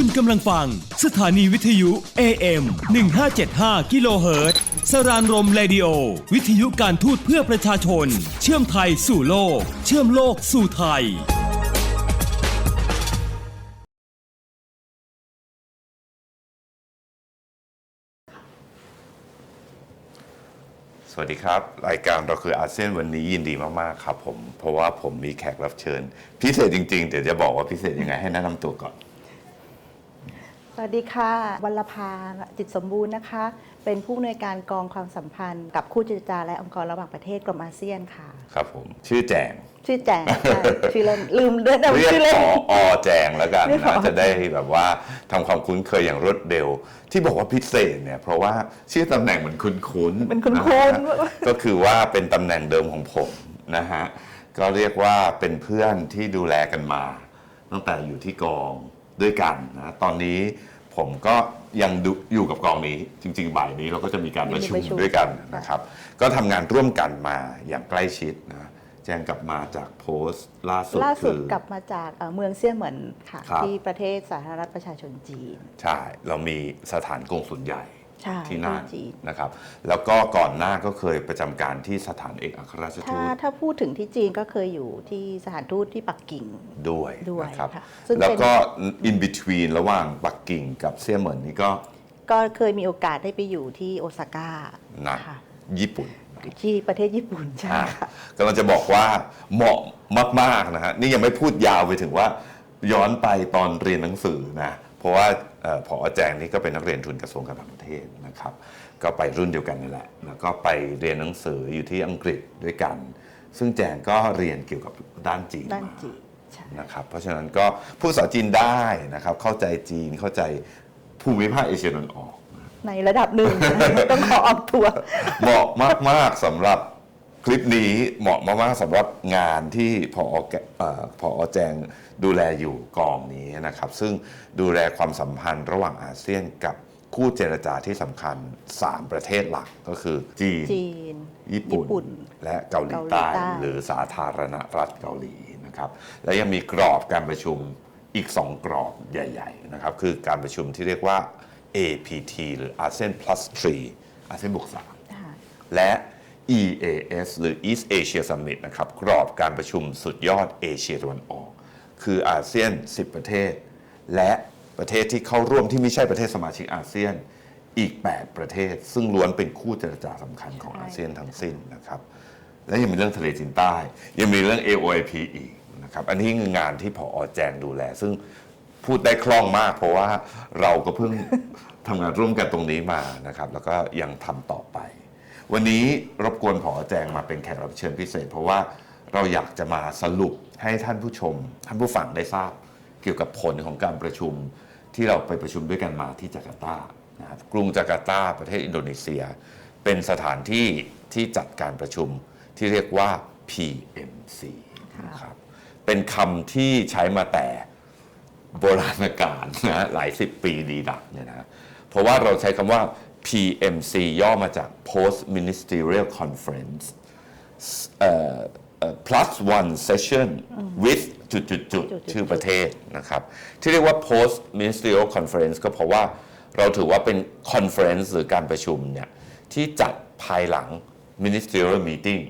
คุณกำลังฟัง สถานีวิทยุ AM 1575กิโลเฮิรตซ์สรานรมเรดิโอ วิทยุการทูตเพื่อประชาชน เชื่อมไทยสู่โลก เชื่อมโลกสู่ไทย สวัสดีครับ รายการเราคืออาเซียนวันนี้ยินดีมาก ๆ ครับผม เพราะว่าผมมีแขกรับเชิญ พิเศษจริงๆเดี๋ยวจะบอกว่าพิเศษยังไงให้แนะนำตัวก่อน สวัสดีค่ะวัลภาจิตสมบูรณ์นะคะ เป็นผู้อำนวยการกองความสัมพันธ์ กับคู่เจรจาและองค์กรระหว่างประเทศกรมอาเซียนค่ะ ครับผม ชื่อแจง ชื่อแจงค่ะชื่อเล่นลืมเล่นเรียกชื่อเล่นออแจงแล้วกันเรียกผนะอ จะได้แบบว่าทำความคุ้นเคยอย่างรวดเร็ว ที่บอกว่าพิเศษเนี่ยเพราะว่าชื่อตำแหน่งมันคุ้นๆมันคุ้นๆะฮะก็คือว่าเป็นตำแหน่งเดิมของผมนะฮะ ก็เรียกว่าเป็นเพื่อนที่ดูแลกันมา ตั้งแต่อยู่ที่กอง ด้วยกันนะตอนนี้ผมก็ยังดูอยู่กับกองนี้จริง ๆ บ่ายนี้เราก็จะมีการประชุมมีประชุมด้วยกันนะครับ ก็ทำงานร่วมกันมาอย่างใกล้ชิดนะแจ้งกลับมาจากโพสต์ล่าสุดล่าสุดคือกลับมาจากเอ่อเมืองเซี่ยเหมินค่ะครับที่ประเทศสาธารณรัฐประชาชนจีน ใช่ เรามีสถานกงสุลใหญ่ ใช่ที่นั่นที่จีนนะครับ แล้วก็ก่อนหน้าก็เคยประจำการที่สถานเอกอัครราชทูถ้าตถ้าพูดถึงที่จีนก็เคยอยู่ที่สถานทูตที่ปักกิ่ง ด้วยด้วยนะครับค่ะซึ่งเป็น แล้วก็ in between ระหว่างปักกิ่งกับเซี่ยเหมินนี่ก็ก็เคยมีโอกาสได้ไปอยู่ที่โอซาก้านะค่ะญี่ปุ่น ที่ประเทศญี่ปุ่นใช่อ่าค่ะ กำลังจะบอกว่าเหมาะมาก ๆ นะฮะ นี่ยังไม่พูดยาวไปถึงว่า ย้อนไปตอนเรียนหนังสือนะ เพราะว่าเอ่อ ผอแจงนี่ก็เป็นนักเรียนทุนกระทรวงการต่างประเทศนะครับ ก็ไปรุ่นเดียวกันนี่แหละ แล้วก็ไปเรียนหนังสืออยู่ที่อังกฤษด้วยกัน ซึ่งแจงก็เรียนเกี่ยวกับด้านจีนด้านมาจีนใช่นะครับ เพราะฉะนั้นก็พูดภาษาจีนได้นะครับ เข้าใจจีนเข้าใจภูมิภาคเอเชียตะวันออก ในระดับหนึ่งต้องขอออกตัว เหมาะมาก ๆสำหรับ คลิปนี้เหมาะมากๆสำหรับงานที่พอแกเอ่อพอแจงดูแลอยู่กองนี้นะครับ ซึ่งดูแลความสัมพันธ์ระหว่างอาเซียนกับคู่เจรจาที่สำคัญ 3 ประเทศหลักก็คือจีน จีน ญี่ปุ่น ญี่ปุ่นและเกาหลีเกาหลีใต้ใต้ หรือสาธารณรัฐเกาหลีนะครับ และยังมีกรอบการประชุมอีก 2 กรอบใหญ่ ๆ นะครับ คือการประชุมที่เรียกว่า APT หรือ ASEAN Plus 3อาเซียนบวก3 ค่ะ และ EAS หรือ East Asia Summit นะครับ กรอบการประชุมสุดยอดเอเชียตะวันออก คืออาเซียน 10 ประเทศ และประเทศที่เข้าร่วมที่ไม่ใช่ประเทศสมาชิกอาเซียนอีก 8 ประเทศ ซึ่งล้วนเป็นคู่เจรจาสำคัญของใช่อาเซียนทั้งสิ้นนะครับ และยังมีเรื่องทะเลจีนใต้ ยังมีเรื่อง AOIP อีกนะครับ อันนี้คืองานที่ผอแจงดูแล ซึ่งพูดได้คล่องมาก เพราะว่าเราก็เพิ่งทำงานร่วมกันตรงนี้มานะครับ แล้วก็ยังทำต่อไป วันนี้รบกวนผอแจงมาเป็นแขกรับเชิญพิเศษ เพราะว่าเราอยากจะมาสรุปให้ท่านผู้ชม ท่านผู้ฟังได้ทราบ เกี่ยวกับผลของการประชุมที่เราไปประชุมด้วยกันมาที่จาการ์ตานะครับกรุงจาการ์ตาประเทศอินโดนีเซีย เป็นสถานที่ที่จัดการประชุมที่เรียกว่า PMC นะครับเป็นคำที่ใช้มาแต่โบราณกาลนะหลายสิบปีดีดักเนี่ยนะเพราะว่าเราใช้คำว่า PMC ย่อมาจาก Post Ministerial Conference เอ่อเอ่อ plus one session with จุดจุดจุดจุดๆๆชื่อประเทศนะครับ ที่เรียกว่า post ministerial conference ก็เพราะว่าเราถือว่าเป็น conference หรือการประชุมเนี่ยที่จัดภายหลัง ministerial meeting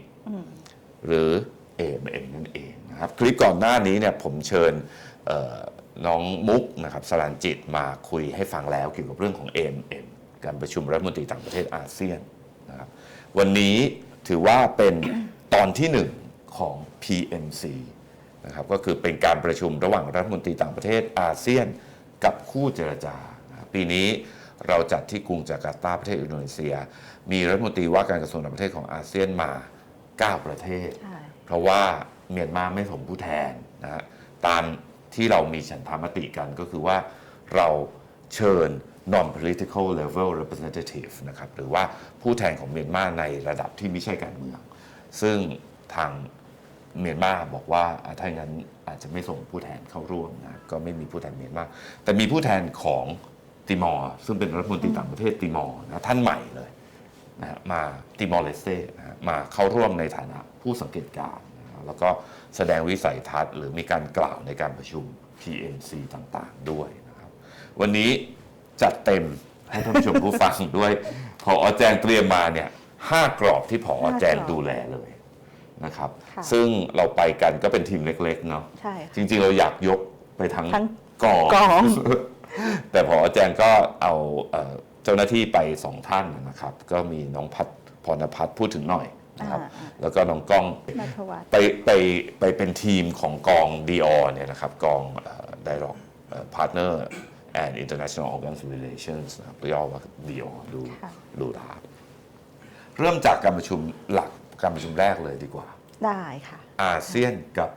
หรือ AMM นั่นเองนะครับ คลิปก่อนหน้านี้เนี่ยผมเชิญเอ่อน้องมุกนะครับสรันจิตมาคุยให้ฟังแล้วเกี่ยวกับเรื่องของ AMM การประชุมรัฐมนตรีต่างประเทศอาเซียนนะครับวันนี้ถือว่าเป็นตอนที่หนึ่งของ PMC นะครับก็คือเป็นการประชุมระหว่างรัฐมนตรีต่างประเทศอาเซียนกับคู่เจรจานะครับปีนี้เราจัดที่กรุงจาการ์ตาประเทศอินโดนีเซีย มีรัฐมนตรีว่าการกระทรวงต่างประเทศของอาเซียนมา 9 ประเทศใช่เพราะว่าเมียนมาไม่ส่งผู้แทนนะฮะตามที่เรามีฉันทามติกันก็คือว่าเราเชิญ non political level representative นะครับหรือว่าผู้แทนของเมียนมาในระดับที่ไม่ใช่การเมือง ซึ่งทางเมียนมาบอกว่าถ้าอย่างนั้นอาจจะไม่ส่งผู้แทนเข้าร่วมนะก็ไม่มีผู้แทนเมียนมาแต่มีผู้แทนของติมอร์ซึ่งเป็นรัฐมนตรีต่างประเทศติมอร์นะท่านใหม่เลยนะมาติมอร์เลสเต้นะมาเข้าร่วมในฐานะผู้สังเกตการณ์นะแล้วก็แสดงวิสัยทัศน์หรือมีการกล่าวในการประชุม PNC ต่างๆด้วยนะครับ วันนี้ จัดเต็มให้ท่านผู้ชมผู้ฟังด้วย พอแจงเตรียมมาเนี่ยห้ากรอบที่พอแจงดูแลเลยนะครับ ค่ะ ซึ่งเราไปกันก็เป็นทีมเล็กๆเนาะ ใช่จค่ะริงๆ เราอยากยกไปทั้งทั้งกองกอง แต่พอแจงก็เอาเอ่อเจ้าหน้าที่ไปสองท่านนะครับ ก็มีน้องพัฒพรณพัฒน์พูดถึงหน่อยนะครับ อ่า แล้วก็น้องก้อง นัทวัฒน์ไปไปไปเป็นทีมของกองดีออเนี่ยนะครับ กองไดร็อกพาร์ทเนอร์ and international organs relations นะครับย่อว่าดีออดูค่ะดูดาบเริ่มจากการประชุมหลักการประชุมแรกเลยดีกว่า ได้ค่ะ อาเซียนกับ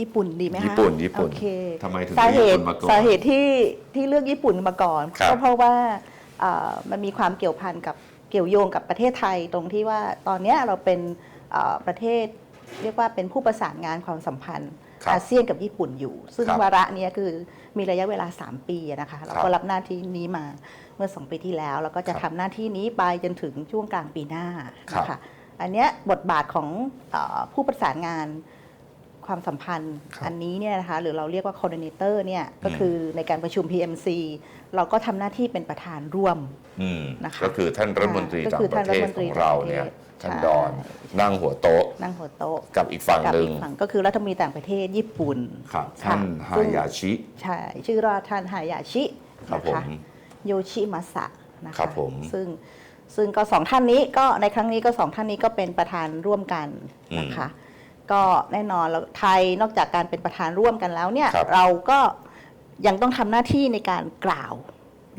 ญี่ปุ่นดีไหมคะญี่ปุ่นญี่ปุ่นโอเคทำไมถึงสาเหเลือกญี่ตุปุ่นมาก่อนสาเหตุที่ที่เลือกญี่ปุ่นมาก่อนครับก็เพราะว่าเอ่อมันมีความเกี่ยวพันกับเกี่ยวโยงกับประเทศไทยตรงที่ว่าตอนเนี้ยเราเป็นเอ่อประเทศเรียกว่าเป็นผู้ประสานงานความสัมพันธ์ครับ อาเซียนกับญี่ปุ่นอยู่ ซึ่งครับวาระเนี้ยคือมีระยะเวลา 3 ปีอะนะคะเราครัก็บรับหน้าที่นี้มาเมื่อ 2 ปีที่แล้ว แล้วก็จะครัทำบหน้าที่นี้ไปจนถึงช่วงกลางปีหน้าครับนะคะอันเนี้ยบทบาทของเออผู้ประสานงานความสัมพันธ์ครับอันนี้เนี่ยนะคะหรือเราเรียกว่า coordinator เนี่ยก็อืมคือในการประชุม PMC เราก็ทำหน้าที่เป็นประธานร่วมอืมนะคะก็คือท่านรัฐมนตรีก็ต่างคือปท่านระเทศรัฐมนตขรีองเราเนี่ยต่างประเทศท่านใช่ดอนนั่งหัวโต๊ะ นั่งหัวโต๊ะกับอีกฝั่งกับหนึ่อีงกฝั่งก็คือรัฐมนตรีต่างประเทศญี่ปุ่นครับค่ะท่านฮาซึ่งยาชิใช่ชื่อว่าท่านฮายาชิครับนะผมคะโยชิมัสะนะครัคะบผมซึ่งซึ่งก็สองท่านนี้ก็ในครั้งนี้ก็สองท่านนี้ก็เป็นประธานร่วมกันนะคะ ก็แน่นอนแล้วไทยนอกจากการเป็นประธานร่วมกันแล้วเนี่ยครับเราก็ยังต้องทำหน้าที่ในการกล่าว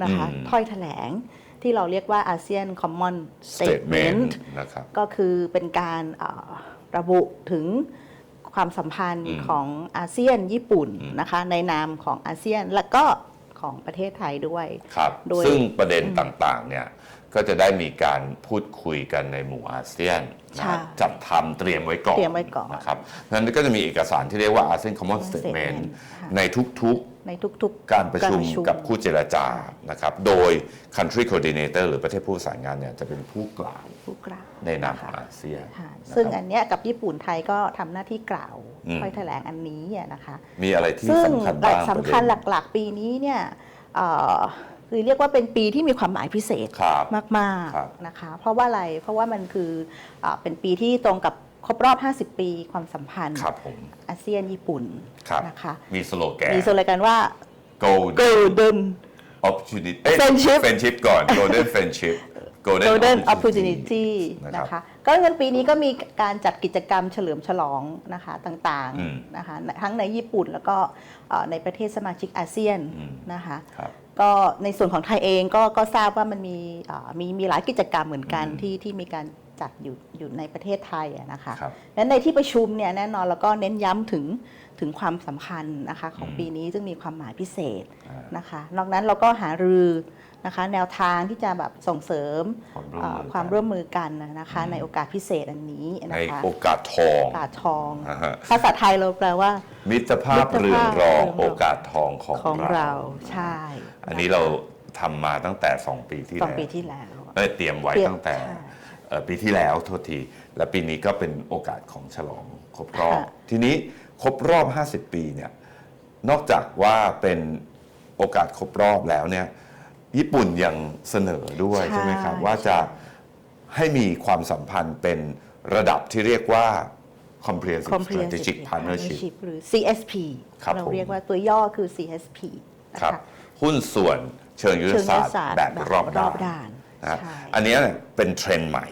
นะคะอืมถ้อยแถลง ที่เราเรียกว่าอาเซียนคอมมอนสเตทเมน statement ต์นะครับก็คือเป็นการเอ่อระบุถึงความสัมพันธ์อืมของอาเซียนญี่ปุ่นอืมนะคะในนามของอาเซียนและก็ของประเทศไทยด้วยครับโดยซึ่งประเด็นต่างๆเนี่ยก็จะได้มีการพูดคุยกันในหมู่อาเซียนนะใช่จัดทำเตรียมไว้ก่อนเตรียมไว้ก่อนนะครับนั้นก็จะมีเอกสารที่เรียกว่า ASEAN Common Statement ค่ะในทุกๆ ในทุกๆ การประชุมกับคู่เจรจานะครับ โดย country coordinator หรือประเทศผู้ประสานงานเนี่ยจะเป็นผู้กล่าวผู้กล่าวในนามของะคะอาเซียนค่ะนะครับซึ่งอันเนี้ยกับญี่ปุ่นไทยก็ทำหน้าที่กล่าวอืมถ้อยแถลงอันนี้อะนะคะ มีอะไรที่ซึ่งสำคัญหลับ้ากงสำคัญประเด็นหลักๆ ปีนี้เนี่ยเอ่อคือเรียกว่าเป็นปีที่มีความหมายพิเศษครับมากครับๆนะคะ เพราะว่าอะไร เพราะว่ามันคือเออเป็นปีที่ตรงกับ ครบรอบ 50 ปีความสัมพันธ์ครับผมอาเซียนญี่ปุ่นครับนะคะมีสโลแกนมีโซโลแกนว่า Golden Golden Opportunity เอ้ย Friendship Friendship ก่อน Golden Friendship Golden, Golden Opportunity Opportunity นะนะครับคะก็เงินปีนี้ก็มีการจัดกิจกรรมเฉลิมฉลองนะคะต่างอืมๆนะคะทั้งในญี่ปุ่นแล้วก็เอ่อในประเทศสมาชิกอาเซียนอืมนะคะครับก็ในส่วนของไทยเองก็ก็ทราบว่ามันมีเอ่อมีมีหลายกิจกรรมเหมือนกันอืมที่ที่มีการ จัดอยู่อยู่ในประเทศไทยอะนะคะครับและในที่ประชุมเนี่ยแน่นอนแล้วก็เน้นย้ำถึงถึงความสำคัญนะคะของอืมปีนี้ซึ่งมีความหมายพิเศษอ่านะคะนอกนั้นเราก็หารือนะคะแนวทางที่จะแบบส่งเสริมความร่วมเอ่อมือความกันร่วมมือกันนะคะอืมในโอกาสพิเศษอันนี้ในนะคะโอกาสทองโอกาสทองอ่าฮะภาษาไทยเราแปลว่า มิตรภาพมิตรภาพเรืองรองเรืองรองโอกาสทองของของเราใช่ อันนี้เราทำมาตั้งแต่ 2 ปีที่สองแล้วปีที่แล้วเอ้ยเตรียมไว้เตรียมตั้งแต่ใช่เอ่อ ปีที่แล้วโทษที และปีนี้ก็เป็นโอกาสของฉลองครบรอบค่ะทีนี้ครบรอบ 50 ปีเนี่ยนอกจากว่าเป็นโอกาสครบรอบแล้วเนี่ยญี่ปุ่นยังเสนอด้วยใช่ไหมครับ ว่าจะให้มีความสัมพันธ์เป็นระดับที่เรียกว่า comprehensive Comprehensive strategic partnership Partnership หรือ CSP ครับเราผมเรียกว่าตัวย่อคือ CSP นะครัคะบหุ้นส่วนเชิงยุทธศาสตร์เชิงยุทธศาสตร์แบบแบบรอบรด้าอบนด้านนะฮะใช่อันเนี้ยเป็นเทรนด์ใหม่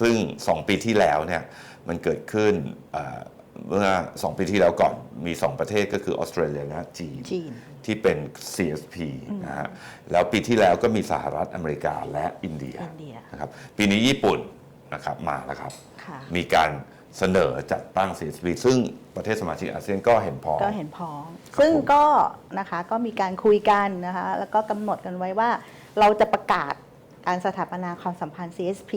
ซึ่ง 2 ปีที่แล้วเนี่ยมันเกิดขึ้นเอ่อเมื่อ 2 ปีที่แล้วก่อนมี 2 ประเทศก็คือออสเตรเลียและจีนจีนที่เป็น CSP นะฮะแล้วปีที่แล้วก็มีสหรัฐอเมริกาและอินเดียอินเดียนะครับปีนี้ญี่ปุ่นนะครับมาแล้วครับค่ะมีการเสนอจัดตั้ง CSP ซึ่งประเทศสมาชิกอาเซียนก็เห็นพอก็เห็นพ้องครับซึ่งผมก็นะคะก็มีการคุยกันนะคะแล้วก็กำหนดกันไว้ว่าเราจะประกาศการสถาปนาความสัมพันธ์ CSP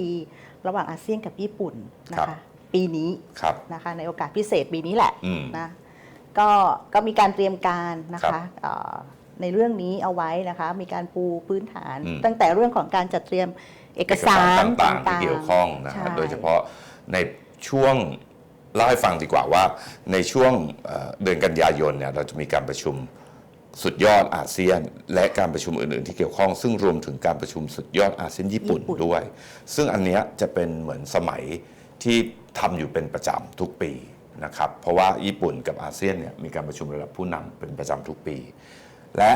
ระหว่างอาเซียนกับญี่ปุ่นนะคะปีนี้ครับนะคะในโอกาสพิเศษปีนี้แหละ อืม นะก็ก็มีการเตรียมการนะครัคะบเอ่อในเรื่องนี้เอาไว้นะคะมีการปูพื้นฐาน อืม ตั้งแต่เรื่องของการจัดเตรียมเอกสารต่างๆที่เกี่ยวข้องนะครับ ใช่ โดยเฉพาะในช่วงเล่าให้ฟังดีกว่าว่า ในช่วงเอ่อเดือนกันยายนเนี่ยเราจะมีการประชุม สุดยอดอาเซียน และการประชุมอื่น ๆ ที่เกี่ยวข้อง ซึ่งรวมถึงการประชุมสุดยอดอาเซียนญี่ปุ่นญี่ปุ่นด้วย ซึ่งอันเนี้ยจะเป็นเหมือนสมัยที่ทำอยู่เป็นประจำทุกปีนะครับเพราะว่าญี่ปุ่นกับอาเซียนเนี่ยมีการประชุมระดับผู้นำเป็นประจำทุกปี และ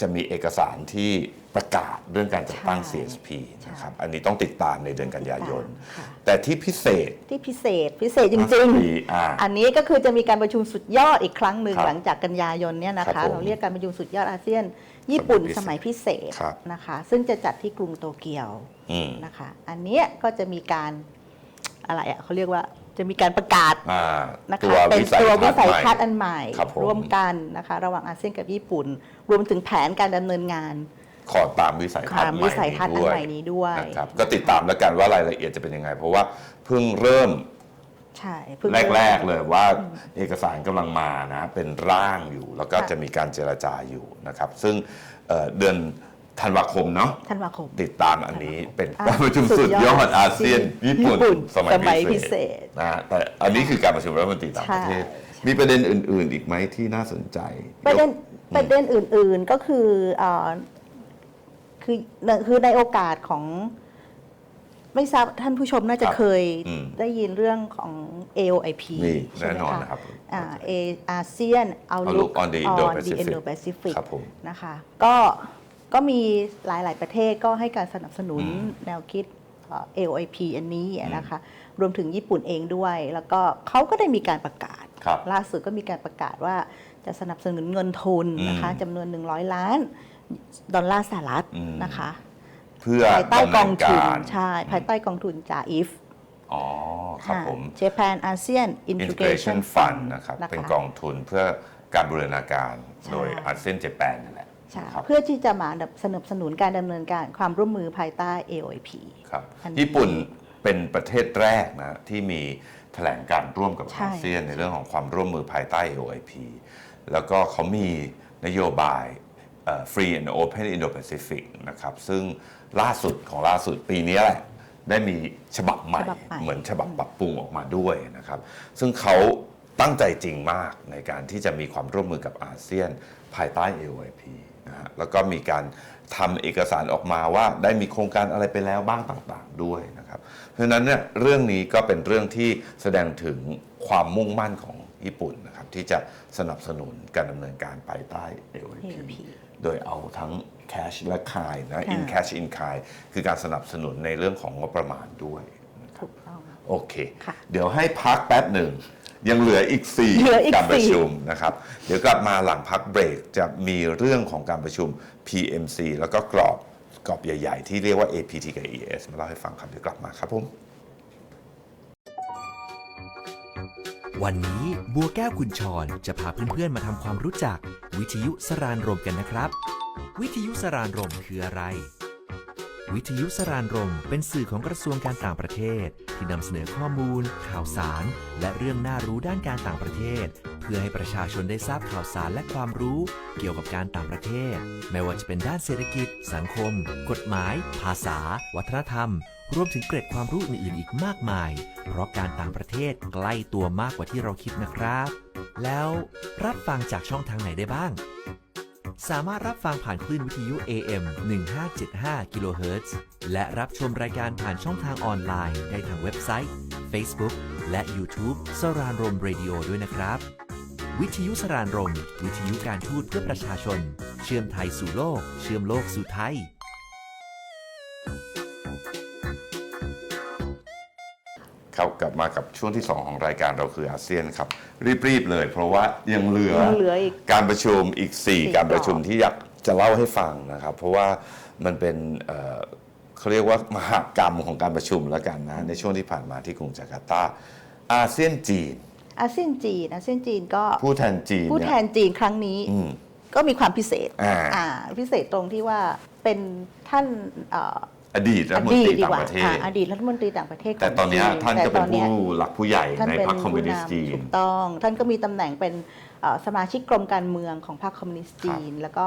จะมีเอกสารที่ ประกาศเรื่องการจัดตั้งใช่ CSP นะครับ อันนี้ต้องติดตามในเดือนกันยายนค่ะแต่ที่พิเศษที่พิเศษพิเศษจริงปีอ่าๆอันนี้ก็คือจะมีการประชุมสุดยอดอีกครั้งหนึ่งครับหลังจากกันยายนเนี่ยนะครัคะบผมเราเรียกการประชุมสุดยอดอาเซียน ญี่ปุ่นสสมัมัยยพิพิเศเศษษครับนะคะ ซึ่งจะจัดที่กรุงโตเกียวอืมนะคะ อันเนี้ยก็จะมีการอะไรอะเขาเรียกว่าจะมีการประกาศอ่านะคะตัวเป็นวิสัยตัววิทัศน์สัยใหม่ทัศน์อันใหม่ครับผมร่วมกันนะคะ ระหว่างอาเซียนกับญี่ปุ่น รวมถึงแผนการดำเนินงาน ขอตามวิสัยทัศน์ตามใหวิม่สัยทัศน์อันใหม่นี้ด้วยนะครับก็ติดตามแล้วกันว่ารายละเอียดจะเป็นยังไง เพราะว่าเพิ่งเริ่มใช่เพิ่งแรก ๆ เลยว่าเอกสารกำลังมานะ เป็นร่างอยู่ แล้วก็ค่ะจะมีการเจรจาอยู่นะครับ ซึ่งเอ่อเดือนธันวาคมเนาะธันวาคม ติดตามอันนี้เป็นอะการประชุมสุดยอดอาเซียนญี่ปุ่นญี่ปุ่นสมัยสมัยพิพิเศเศษษนะฮะแต่อันนี้คือการประชุมรัฐมนตรีต่างประเทศใช่มีประเด็นอื่น ๆ อีกไหมที่น่าสนใจ ประเด็นยกประเด็นอื่น ๆก็คือเอ่อ คือคือในโอกาสของ ไม่ทราบท่านผู้ชมน่าจะครับเคยอืม ได้ยินเรื่องของ AOIP นี่ใช่ไหมแน่นอนคะนะครับ อ่าเออาเซียนเอา Outlook on the Indo-Pacific Indo-Pacific ครับผม นะคะก็ก็มีหลายๆประเทศก็ให้การสนับสนุนอืมแนวคิดเอ่อ AOIP อันนี้นะคะ รวมถึงญี่ปุ่นเองด้วย แล้วก็เขาก็ได้มีการประกาศ ครับล่าสุดก็มีการประกาศว่าจะสนับสนุนเงินทุนนะคะอืมจำนวน 100 ล้าน ดอลลาร์สหรัฐอืมนะคะเพื่อภายใต้กองทุนดำเนินการใช่ภายใต้กองทุนจาอิฟอ๋อครับผมเจแปนอาเซียนอินทิเกรชั Integration นฟั Fund นะครับเป็นกองทุนเพื่อการบูรณาการใช่โดยอาเซียนเจแปนนั่นแหละใช่ครับเพื่อที่จะมาสนับสนุนการดำเนินการความร่วมมือภายใต้ AOIP ครับอันนี้ญี่ปุ่นเป็นประเทศแรกนะที่มีแถลงการร่วมกับใช่อาเซียนในเรื่องของความร่วมมือภายใต้ OIP แล้วก็เขามีนโยบายเอ่อ Free and Open Indo-Pacific นะครับ ซึ่งล่าสุดของล่าสุดปีนี้แหละ ได้มีฉบับใหม่ ฉบับใหม่ เหมือนฉบับปรับปรุงออกมาด้วยนะครับ ซึ่งเขาตั้งใจจริงมากในการที่จะมีความร่วมมือกับอาเซียนภายใต้ AOIP นะฮะแล้วก็มีการทำเอกสารออกมาว่าได้มีโครงการอะไรไปแล้วบ้างต่างๆด้วยนะครับ เพราะฉะนั้นเนี่ยเรื่องนี้ก็เป็นเรื่องที่แสดงถึงความมุ่งมั่นของญี่ปุ่นนะครับที่จะสนับสนุนการดำเนินการภายใต้ AOIP AOIP โดยเอาทั้ง cash และ kind นะค่ะ in cash in kind คือการสนับสนุนในเรื่องของงบประมาณด้วยนะครับถูกต้อง โอเค ค่ะ เดี๋ยวให้พักแป๊บหนึ่ง ยังเหลืออีกเหลืออี4กการประสี่ ชุมนะครับ เดี๋ยวกลับมาหลังพักเบรกจะมีเรื่องของการประชุม PMC แล้วก็กรอบกรอบใหญ่ ๆ ที่เรียกว่า APT กับ ES มาเล่าให้ฟังครับเดี๋ยวกลับมาครับผม วันนี้บัวแก้วคุณชรจะพาเพื่อนๆมาทำความรู้จัก วิทยุสรานรมกันนะครับ วิทยุสรานรมคืออะไร วิทยุสรานรมเป็นสื่อของกระทรวงการต่างประเทศ ที่นำเสนอข้อมูล ข่าวสาร และเรื่องน่ารู้ด้านการต่างประเทศ เพื่อให้ประชาชนได้ทราบข่าวสารและความรู้ เกี่ยวกับการต่างประเทศ ไม่ว่าจะเป็นด้านเศรษฐกิจ สังคม กฎหมาย ภาษา วัฒนธรรม รวมถึงเกร็ดความรู้อื่นๆ อีกมากมาย เพราะการต่างประเทศใกล้ตัวมากกว่าที่เราคิดนะครับ แล้วรับฟังจากช่องทางไหนได้บ้าง สามารถรับฟังผ่านคลื่นวิทยุ AM 1575กิโลเฮิรตซ์และรับชมรายการผ่านช่องทางออนไลน์ได้ทางเว็บไซต์ Facebook และ YouTube สรานรมเรดิโอด้วยนะครับ วิทยุสรานรม วิทยุการทูตเพื่อประชาชน เชื่อมไทยสู่โลก เชื่อมโลกสู่ไทย ครับกลับมากับช่วงที่ 2 ของรายการเราคืออาเซียนครับ รีบๆเลย เพราะว่ายังเหลือยังเหลืออีกการประชุมอีก สี่4 การประชุมกรอบที่อยากจะเล่าให้ฟังนะครับ เพราะว่ามันเป็นเอ่อเขาเรียกว่ามหากรรมของการประชุมแล้วกันนะในช่วงที่ผ่านมาที่กรุงจาการ์ตาอาเซียนจีน อาเซียนจีนอาเซียนจีนก็ผู้แทนจีนผู้แทเยนจีนครั้งนี้ อืม ก็มีความพิเศษอ่าพิเศษตรงที่ว่าเป็นท่านเอ่อ อดีตรัอฐมนดีตตรีดีต่ากงว่าประเทอ่าศอดีตรัฐมนตรีต่างประเทศ แต่ตอนเนี้ยขงจีท่านก็เป็นแต่ตอผู้หลักผู้ใหญ่ท่านในเป็นพรรคคอมมิวนิสต์ผู้จีนถูกต้อง ท่านก็มีตำแหน่งเป็นเอ่อสมาชิกกรมการเมืองของพรรคคอมมิวนิสต์จีน แล้วก็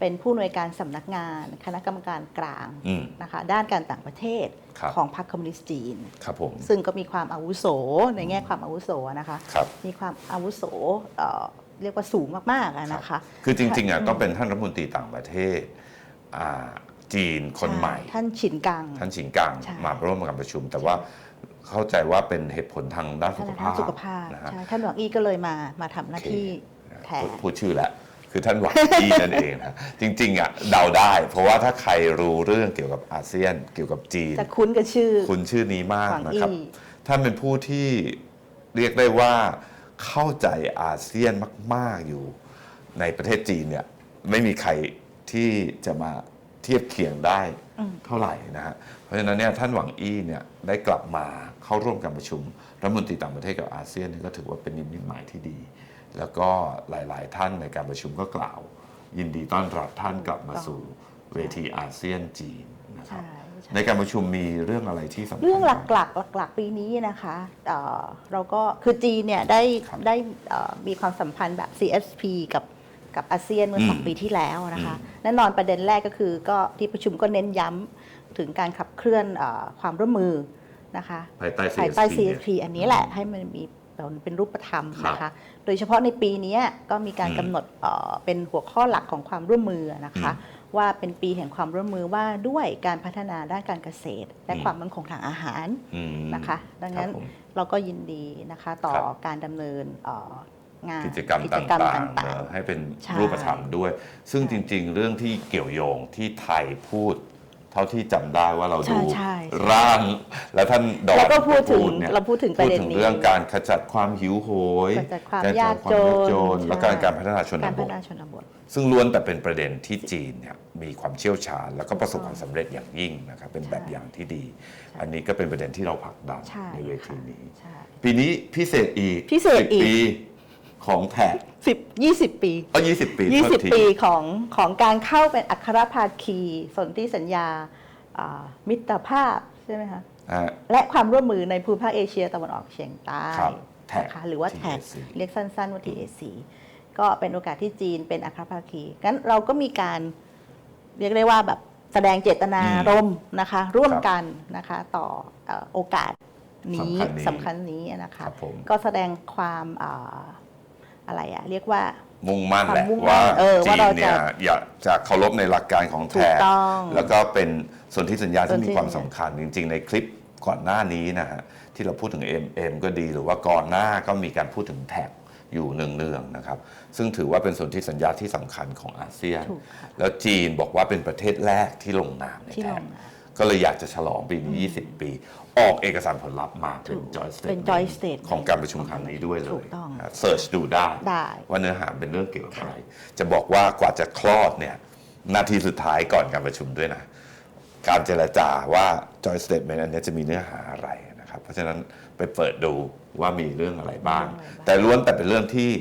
เป็นผู้อำนวยการสำนักงานคณะกรรมการกลางอืมนะคะด้านการต่างประเทศครับของพรรคคอมมิวนิสต์จีนครับผมซึ่งก็มีความอาวุโสในแง่ความอาวุโสนะคะครับมีความอาวุโสเอ่อเรียกว่าสูงมากๆอะนะคะ คือจริงๆอะต้องเป็นท่านรัฐมนตรีต่างประเทศอ่า จีนคนใหม่ ท่านฉินกัง ท่านชิงกังใช่มาร่วมการประชุม แต่ว่าเข้าใจว่าเป็นเหตุผลทางด้านสุขภาพสุขภาพนะฮะใช่ท่านหวังอี้ก็เลยมามาทำหน้าที่แทนพูดพูดชื่อแล้วคือท่านหวังอี้นั่นเองนะจริงๆอะเดาได้ เพราะว่าถ้าใครรู้เรื่องเกี่ยวกับอาเซียนเกี่ยวกับจีนจะคุ้นกับชื่อ คุณชื่อนี้มากหวังนะครับอี้ท่านเป็นผู้ที่เรียกได้ว่าเข้าใจอาเซียนมาก ๆอยู่ในประเทศจีนเนี่ยไม่มีใครที่จะมาเทียบเคียงได้เท่าไหร่นะฮะเพราะฉะนั้นเนี่ยท่านหวังอี้เนี่ยได้กลับมาเข้าร่วมการประชุมรัฐมนตรีต่างประเทศกับอาเซียนเนี่ยก็ถือว่าเป็นนิมิตหมายที่ดี แล้วก็หลาย ๆ ท่านในการประชุมก็กล่าว ยินดีต้อนรับท่านกลับมาสู่เวทีอาเซียนจีนนะครับใช่ใช่ในการประชุมมีเรื่องอะไรที่สำคัญเรื่องหบ้าลักๆหลัก ๆ ปีนี้นะคะเอ่อเราก็คือจีนเนี่ยได้ครับได้เอ่อมีความสัมพันธ์แบบ CSP กับ กับอาเซียนเมื่อสองอืมปีที่แล้วนะคะอืมแน่นอนประเด็นแรกก็คือก็ที่ประชุมก็เน้นย้ำถึงการขับเคลื่อนเออความร่วมมือนะคะภายใต้ภายใต้ CSP เนี่ย CSP อันนี้แหละให้มันมีเป็นรูปธรรมนะคะ โดยเฉพาะในปีนี้ก็มีการอืมกำหนดเอ่อเป็นหัวข้อหลักของความร่วมมือนะคะ ว่าเป็นปีแห่งความร่วมมือว่าด้วยการพัฒนาด้านการเกษตร และอืมความมั่นคงทางอาหารอืมนะคะ ดังนั้นครับผมเราก็ยินดีนะคะต่อครับการดำเนินเอ่อ งานกิจกรรมกิตจกรรม่างๆต่าเอ่งอให้เป็นใช่รูปธรรมด้วย ซึ่งใช่จริง ๆ เรื่องที่เกี่ยวโยงที่ไทยพูด เท่าที่จำได้ว่าเราใช่ดูใช่ร่าง แล้วท่านดอนแล้วก็พูดถึงเนี่ยเราพูดถึงประเด็นพูดถึงนี้เรื่องการขจัดความหิวโหยขจัดความกรยากความจยากนจนและใช่การการพัฒนาชๆนการบพัฒทนาชนบทซึ่งล้วนแต่เป็นประเด็นที่จีนเนี่ยมีความเชี่ยวชาญ แล้วก็ประสบความสำเร็จอย่างยิ่งนะครับเป็นแบบอย่างที่ดี อันนี้ก็เป็นประเด็นที่เราผลักดันใช่ในเวทีนี้ใช่ปีนี้พิเศษอีกพิเศษอีก10ปี ของแท็กสิบยี่สิบปีก็ยี่สิบปีโทษที20ปีของของการเข้าเป็นอัครภาคีสนธิสัญญาอ่ามิตรภาพใช่ไหมคะอ่าและความร่วมมือในภูมิภาคเอเชียตะวันออกเฉียงใต้ครับ TAC นะคะหรือว่าแท็ก TAC เรียกสั้นๆว่า TAC ก็เป็นโอกาสที่จีนเป็นอัครภาคีงั้นเราก็มีการเรียกได้ว่าแบบแสดงเจตนารมณ์นะคะ ร่วมกันนะคะต่อเอ่อโอกาสนี้สำคัญนี้สำคัญนี้นะคคะรับผมก็แสดงความ อ่าอะไรอะเรียกว่า มุ่งมั่นแหละความมุ่งมั่นว่าเออจีว่านเราจะเนี่ยอยากจะเคารพในหลักการของถูแท็กกต้องแล้วก็เป็นส่วนที่สัญญาส่วที่นที่ มีความสำคัญจริง ๆ ในคลิปก่อนหน้านี้นะฮะที่เราพูดถึง MM ก็ดี หรือว่าก่อนหน้าก็มีการพูดถึงแท็กอยู่เนืองๆนะครับซึ่งถือว่าเป็นส่วนที่สัญญาที่สำคัญของอาเซียน ถูกค่ะแล้วจีนบอกว่าเป็นประเทศแรกที่ลงนามในที่ลแท็ก งนาม ก็เลยอยากจะฉลองปีนี้ 20 ปี ออกเอกสารผลลัพธ์มาเป็นถูก joint เป็น statement joint statement ของการประชุมครั้งนี้ด้วยเลถูยกต้องเสิร์ชดูได้ได้ ว่าเนื้อหาเป็นเรื่องเกี่ยวกับอะไร จะบอกว่ากว่าจะคลอดเนี่ยนาทีสุดท้ายก่อนการประชุมด้วยนะ การเจรจาว่า joint statement อันเนี้ยจะมีเนื้อหาอะไรนะครับ เพราะฉะนั้นไปเปิดดูว่ามีเรื่องอะไรบ้างมีเรื่องอะไรบ้างแต่ล้วนแต่เป็นเรื่องที่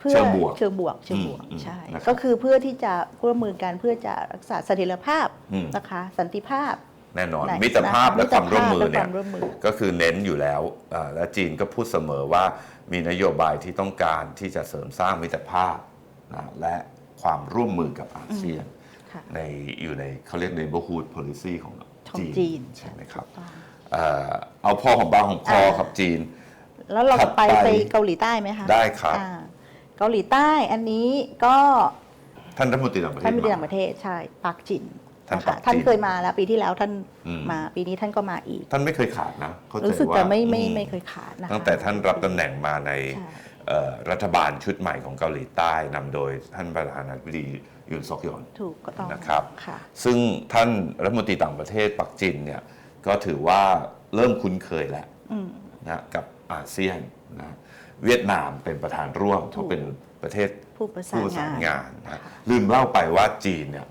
เพื่อเชิงบวกเชิงบวกเชิงบวกอืมอืมใช่ นะครับก็คือเพื่อที่จะร่วมมือกันเพื่อจะรักษาเสถียรภาพอืม นะคะ สันติภาพ แน่นอนไหนมิตรภาพนะคะและความร่วมมือมิตรภาพและเนี่ควายมร่วมมือก็คือเน้นอยู่แล้วอ่าและจีนก็พูดเสมอว่ามีนโยบายที่ต้องการที่จะเสริมสร้างมิตรภาพนะและความร่วมมือกับอาเซียนค่ะในอยู่ในเขาเรียก neighborhood policy ของของจีนจีนใช่ไหมครับถูกต้องเอ่อเอาพอของบางของคออ่าครับจีน แล้วเราถัจะดไปไปไปเกาหลีใต้ไหมคะได้ครับอ่าเกาหลีใต้อันนี้ก็ท่านรัฐมนตรีต่างประเทศท่านมิตรมาต่างประเทศใช่ปักจินท่า นนะปัคะกจินท่านเคยมาแล้วปีที่แล้วท่านอืมมาปีนี้ท่านก็มาอีก ท่านไม่เคยขาดนะเข้าใจรู้สึกว่าจะไม่ไม่อืไม่เคยขาดนะคะตั้งแต่ท่านรับตำแหน่งมาในใช่เอ่อรัฐบาลชุดใหม่ของเกาหลีใต้นำโดยท่านประธานาธิบดียุนซอกยอนถูกก็ต้องนะครับค่ะซึ่งท่านรัฐมนตรีต่างประเทศปักจินเนี่ยก็ถือว่าเริ่มคุ้นเคยแล้วอืมนะกับอาเซียนนะเวียดนามเป็นประธานร่วมเพราะเป็นประเทศผู้ประสาผู้นประสานงานงานนะลืมเล่าไปว่าจีนเนี่ย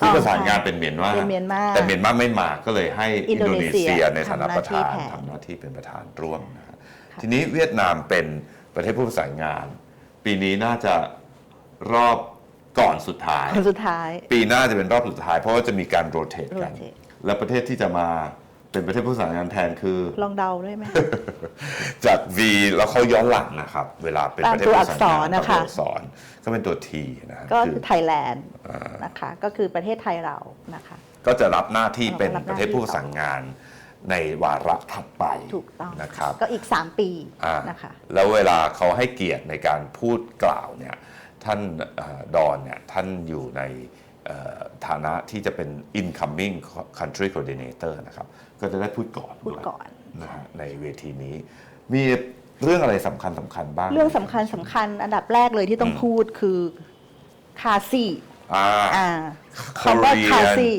ผู้ประสานงานเป็นเมียนมาเป็นเมียนมาแต่เมียนมาไม่มาก็เลยให้อิอินนโดโดนีนีเซีเซียยในฐานะประธานทำหน้าที่แทนทำหน้าที่เป็นประธานร่วมนะฮะทีนี้เวียดนามเป็นประเทศผู้ประสานงาน ปีนี้น่าจะรอบก่อนสุดท้ายคนสุดท้าย ปีหน้าจะเป็นรอบสุดท้าย เพราะว่าจะมีการโรเตทกัน rotate และประเทศที่จะมา เป็นประเทศผู้ประสานงานแทนคือ ลองเดาได้ไหม จาก V แล้วเขาย้อนหลังนะครับ เวลาเป็นประเทศผู้ประสานงานตามตัวอักษรนะคะ ตามตัวอักษรก็เป็นตัว T นะฮะก็คืคืออไทยแลนด์นะคะ ก็คือประเทศไทยเรานะคะ ก็จะรับหน้าที่เป็นรับหประน้าเทศผู้ประสานงานในวาระถัดไปถูกต้องนะครับก็อีก 3 ปีอ่านะคะ แล้วเวลาเขาให้เกียรติในการพูดกล่าวเนี่ยท่านเอ่อดอนเนี่ยท่านอยู่ในเอ่อฐานะที่จะเป็น incoming country coordinator นะครับ ก็จะได้พูดก่อนพูดวยก่อนนะฮะในเวทีนี้ มีเรื่องอะไรสำคัญสำคัญบ้าง เรื่องสำคัญสำคัญ อันดับแรกเลยที่ต้องพูดคือคาซีอ่าอ่าคำว่าคาซี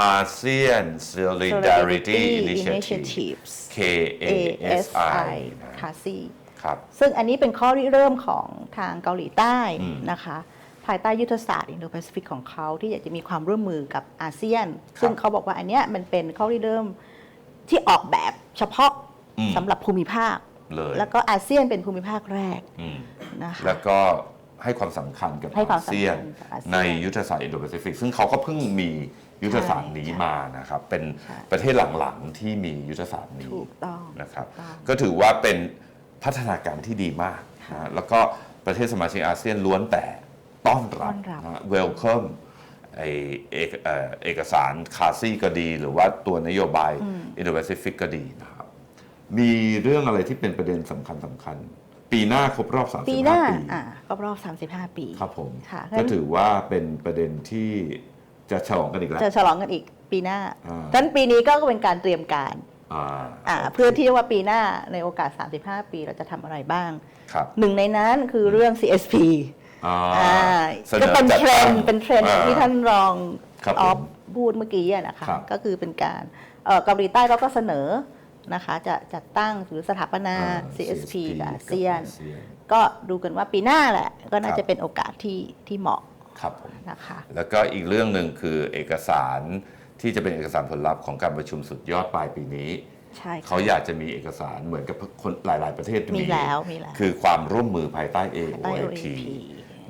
อาเซียน Solidarity Initiative Initiatives KASI นะคาซีครับซึ่งอันนี้เป็นข้อริเริ่มของทางเกาหลีใต้อืมนะคะภายใต้ยุทธศาสตร์อินโดแปซิฟิกของเขาที่อยากจะมีความร่วมมือกับอาเซียน ซึ่งเขาบอกว่าอันเนี้ยมันเป็นข้อริเริ่ม ที่ออกแบบเฉพาะอืม สำหรับภูมิภาค เลยแล้วก็อาเซียนเป็นภูมิภาคแรกอืมนะคะ แล้วก็ให้ความสำคัญกับให้ควาอามสำคัญเซียนกับอาเซียนในยุทธศาสตร์อินโดแปซิฟิกซึ่งเขาก็เพิ่งมียุทธศาสตร์นี้ใช่มานะครับ เป็นใช่ ประเทศหลังๆที่มียุทธศาสตร์นี้ ถูกต้อง นะครับถูกต้องก็ถือว่าเป็นพัฒนาการที่ดีมากค่ะนะแล้วก็ประเทศสมาชิกอาเซียนล้วนแต่ต้อนรับต้อนรับ นะ welcome ไอเอกเอ่อเอกสารคาซี่ก็ดี หรือว่าตัวนโยบายอินโดแปซิฟิกก็ดีนะครับ มีเรื่องอะไรที่เป็นประเด็นสำคัญสำคัญ ปีหน้าครบรอบ 35 ปีหน้าปีอ่าครบรอบ 35 ปี ครับผม ค่ะก็ถือว่าเป็นประเด็นที่จะฉลองกันอีกแล้ว จะฉลองกันอีกปีหน้าอ่าดังนั้นปีนี้ก็เป็นการเตรียมการอ่าอ่าเพื่อที่ว่าปีหน้าในโอกาส 35 ปีเราจะทำอะไรบ้าง ครับ หนึ่งในนั้นคือเรื่อง CSP อ่าอ่าสนก็อเป็นจัดเทรนตั้งด์เป็นเทรนด์อย่างที่อ่ท่านรองครับออฟผม พูดเมื่อกี้อะนะคะครับก็คือเป็นการเอ่อเกาหลีใต้เขาก็เสนอนะคะจะจัดตั้งหรือสถาปนา อ่า CSP กับอากับเซียนอาเซียนก็ดูกันว่าปีหน้าแหละ ก็น่าครับจะเป็นโอกาสที่ที่เหมาะครับผม นะคะ แล้วก็อีกเรื่องหนึ่งคือเอกสารที่จะเป็นเอกสารผลลัพธ์ของการประชุมสุดยอดปลายปีนี้ ใช่ค่ะ เขาอยากจะมีเอกสารเหมือนกับคนหลาย ๆ ประเทศมีแล้วมีแล้ว คือความร่วมมือภายใต้ใต้ AOIP OAP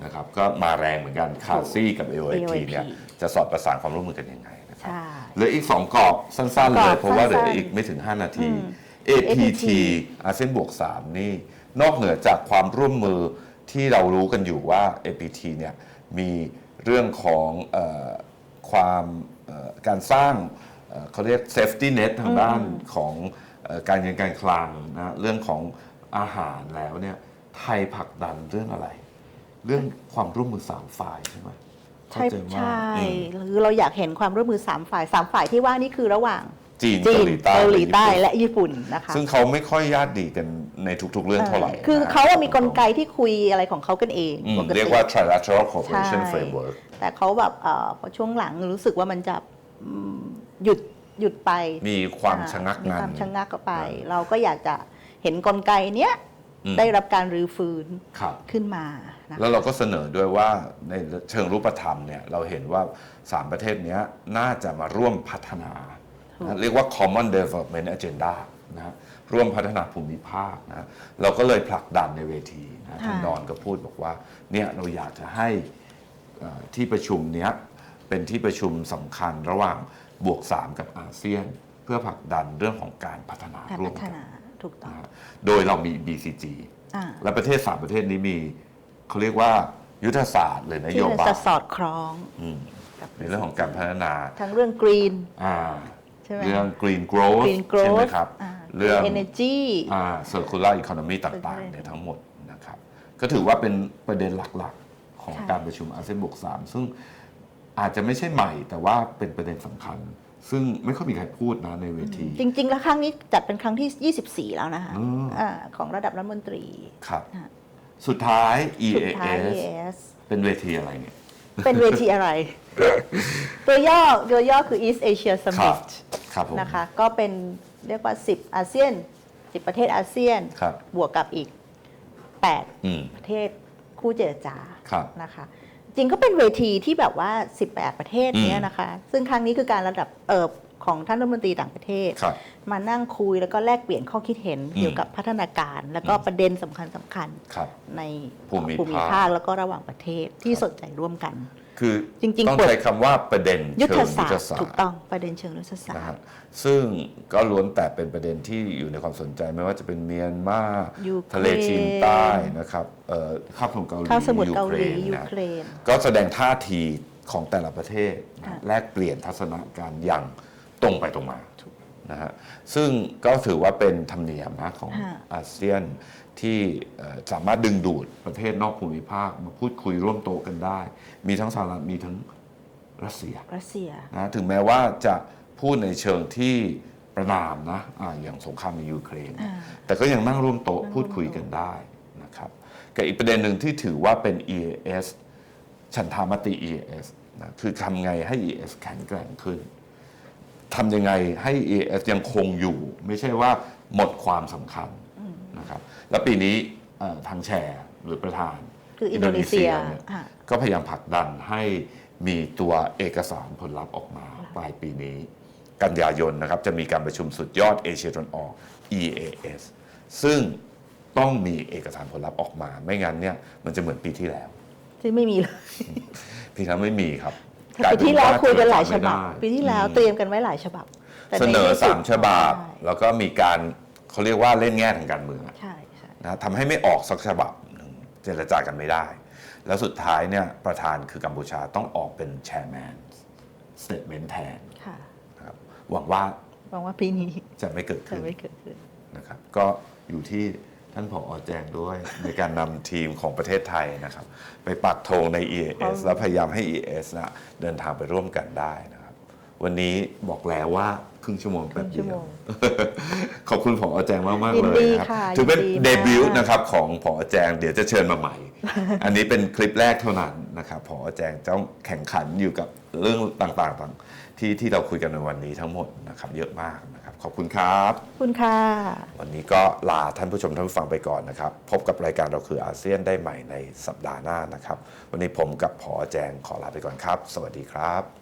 นะครับก็มาแรงเหมือนกันคาซี่กับ AOIP เนี่ย AOIP จะสอดประสานความร่วมมือกันยังไงนะครับใช่เหลืออีก 2กรอบสั้นๆ เลยเพราะว่าเหลือสั้นๆอีกไม่ถึง 5 นาทีอืม APT APT อาเซียนบวก 3 นี่ นอกเหนือจากความร่วมมือที่เรารู้กันอยู่ว่า APT เนี่ยมีเรื่องของเออความเอ่อการสร้างเอ่อเขาเรียก safety net ทางด้านของเอ่อการเงินการคลังนะเรื่องของอาหารแล้วเนี่ยไทยผลักดันเรื่องอะไร เรื่องความร่วมมือสามฝ่ายใช่ไหมใช่เข้าใจว่าใช่อืมคือเราอยากเห็นความร่วมมือ 3 ฝ่าย 3 ฝ่ายที่ว่านี่คือระหว่างจีนจีเกานหลีใต้เกาหลีใต้และและญี่ปุ่นนะคะซึ่งเขาไม่ค่อยญาติดีกันในทุกๆเรื่องเท่าไหร่คือนะเขาอะมีกลไกที่คุยอะไรของเขากันเองอืมปกติ เรียกว่า trilateral cooperation ใช่ framework แต่เขาแบบเอ่อพอช่วงหลังรู้สึกว่ามันจะอืมหยุดหยุดไปมีความอ่ชะงักมีงัน ความชะงักไปอ่าเราก็อยากจะเห็นกลไกเนี้ยอืม ได้รับการรื้อฟื้นครับขึ้นมานะแล้วเราก็เสนอด้วยว่าในเชิงรูปธรรมเนี่ยเราเห็นว่า 3 ประเทศเนี้ยน่าจะมาร่วมพัฒนานะเรียกว่า common development agenda นะร่วมพัฒนาภูมิภาคนะเราก็เลยผลักดันในเวทีนะท่านดอนก็พูดบอกว่าเนี่ยเราอยากจะให้เอ่อที่ประชุมเนี้ยเป็นที่ประชุมสำคัญระหว่างบวก 3 กับอาเซียน เพื่อผลักดันเรื่องของการพัฒนาการร่วพัมฒกันนา ถูกต้องนะฮะโดยเรามี BCG อ่าและประเทศสามประเทศนี้มีเขาเรียกว่ายุทธศาสตร์หรือนที่โยบายจะสอดคล้องอืมกับในเรื่องของการพัฒนา ทั้งเรื่องกรีนอ่าใช่ไหมเรื่อง green growth green ใช่ไหม growth ครับอ่าเรื่อง energy อ่า circular economy ต่างๆเนี่ยทั้งหมดนะครับ ก็ถือว่าเป็นประเด็นหลักๆ ของใช่การประชุมอาเซียนบวกสามซึ่งอาจจะไม่ใช่ใหม่แต่ว่าเป็นประเด็นสำคัญ ซึ่งไม่ค่อยมีใครพูดนะในเวที จริง ๆ แล้วครั้งนี้จัดเป็นครั้งที่ 24 แล้วนะคะอืมอ่าของระดับรัฐมนตรี ครับ ค่ะสุดท้าย สุดท้าย EAS EAS เป็นเวทีอะไรเนี่ย เป็นเวทีอะไร ตัวย่อตัวย่อคือ East Asia ครับ Summit ครับผม นะคะ ก็เป็นเรียกว่า 10 อาเซียน 10 ประเทศอาเซียน ครับ บวกกับอีก 8 อืม ประเทศคู่เจรจาครับ นะคะ จริงก็เป็นเวทีที่แบบว่า 18 ประเทศเนี้ยนะคะ ซึ่งครั้งนี้คือการระดับเอิบของท่านรัฐมนตรีต่างประเทศ ครับ มานั่งคุยแล้วก็แลกเปลี่ยนข้อคิดเห็นอืม เกี่ยวกับพัฒนาการ แล้วก็ประเด็นสำคัญสำคัญครับในภูมิภาคภูมิภาค แล้วก็ระหว่างประเทศที่สนใจร่วมกัน คือจริงๆต้องเปิดใช้คำว่าประเด็นยุทเชิธงศายุสทตธร์ศาสตถูกร์ต้องประเด็นเชิงยุทธศาสนะตฮะร์ซึ่งก็ล้วนแต่เป็นประเด็นที่อยู่ในความสนใจไม่ว่าจะเป็นเมียนมายูเครนทะเลจีนใต้นะครับเอ่อข้ามสมุทรเกาหลีข้าวสมุทรเกาหลีนยูนะเครน ก็แสดงท่าทีของแต่ละประเทศนะค่ะ แลกเปลี่ยนทัศนการอย่างตรงไปตรงมา นะฮะซึ่งก็ถือว่าเป็นธรรมเนียมนะของค่ะอาเซียน ที่เอ่อสามารถดึงดูดประเทศนอกภูมิภาคมาพูดคุยร่วมโต๊ะกันได้ มีทั้งสหรัฐมีทั้งรัสเซียรัสเซียนะถึงแม้ว่าจะพูดในเชิงที่ประนามนะอาอย่างสงครามในยูเครนอ่าแต่ก็ยังนั่งร่วมโต๊ะนั่งร่วมพูดคุยกันได้นะครับกับอีกประเด็นหนึ่งที่ถือว่าเป็น EAS ฉันทามติ EAS นะคือทำไงให้ EAS แข็งแกร่งขึ้นทำยังไงให้ EAS ยังคงอยู่ ไม่ใช่ว่าหมดความสำคัญ นะครับแล้วปีนี้เอ่อทางแชร์หรือประธานคืออินโดนีเซียเนี่ยค่ะก็พยายามผลักดันให้มีตัวเอกสารผลลัพธ์ออกมาปลายปีนี้ กันยายนนะครับจะมีการประชุมสุดยอดเอเชียตะวันออก EAS ซึ่งต้องมีเอกสารผลลัพธ์ออกมา ไม่งั้นเนี่ยมันจะเหมือนปีที่แล้วที่ไม่มีเลยปีที่แล้วไม่มีครับปีที่แล้วคุยกันหลายฉบับไม่ได้ปีที่แล้วเตรียมกันไว้หลายฉบับแต่เสนอใที่สามฉบับใช่แล้วก็มีการ เขาเรียกว่าเล่นแง่ทางการเมืองอะใช่ใช่นะทำให้ไม่ออกสักฉบับหนึ่งเจรจากันไม่ได้ แล้วสุดท้ายเนี่ยประธานคือกัมพูชาต้องออกเป็นแชร์แมนสเตทเมนต์แทนค่ะนะครับหวังว่าหวังว่าปีนี้จะไม่เกิดจะขึ้นไม่เกิดขึ้น นะครับ ก็อยู่ที่ท่านผอแจงด้วย ในการนำทีมของประเทศไทยนะครับ ไปปักธงใน EAS แล้วพยายามให้ EAS นะเดินทางไปร่วมกันได้นะครับ วันนี้บอกแล้วว่าครึ่งชั่วโมงแป๊บครึ่งชั่เดีวยโมวงขอบคุณผอแจงมากมากๆยินเลยดีนะครับค่ะถือเป็นยินดีมากเดบิวต์นะครับของผอแจงเดี๋ยวจะเชิญมาใหม่ อันนี้เป็นคลิปแรกเท่านั้นนะครับผอแจงต้องแข่งขันอยู่กับเรื่องต่างๆต่างที่ที่เราคุยกันในวันนี้ทั้งหมดนะครับเยอะมากนะครับ ขอบคุณครับขอบคุณค่ะ วันนี้ก็ลาท่านผู้ชมท่านผู้ฟังไปก่อนนะครับ พบกับรายการเราคืออาเซียนได้ใหม่ในสัปดาห์หน้านะครับ วันนี้ผมกับผอแจงขอลาไปก่อนครับ สวัสดีครับ